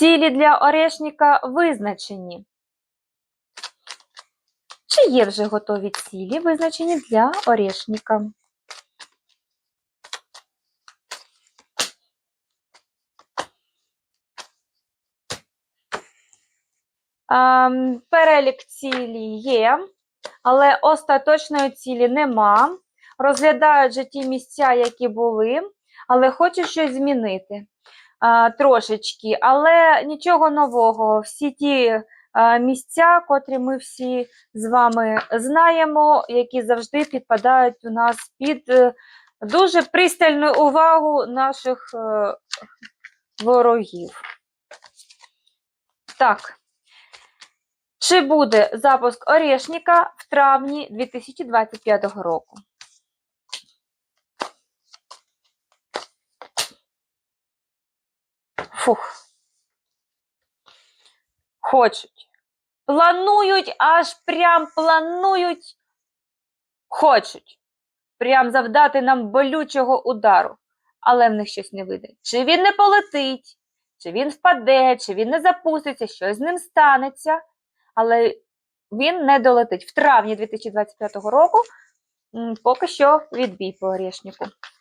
Цілі для Орешника визначені. Чи є вже готові цілі, визначені для Орешника? Перелік цілі є, але остаточної цілі нема. Розглядають же ті місця, які були, але хочуть щось змінити а, трошечки. Але нічого нового. Всі ті а, місця, котрі ми всі з вами знаємо, які завжди підпадають у нас під е, дуже пристальну увагу наших е, ворогів. Так. Чи буде запуск Орешника в травні 2025 року? Фух. Хочуть. Планують, аж прям планують. Хочуть. Прям завдати нам болючого удару. Але в них щось не вийде. Чи він не полетить, чи він впаде, чи він не запуститься, щось з ним станеться. Але він не долетить. В травні 2025 року поки що відбій по Орешнику.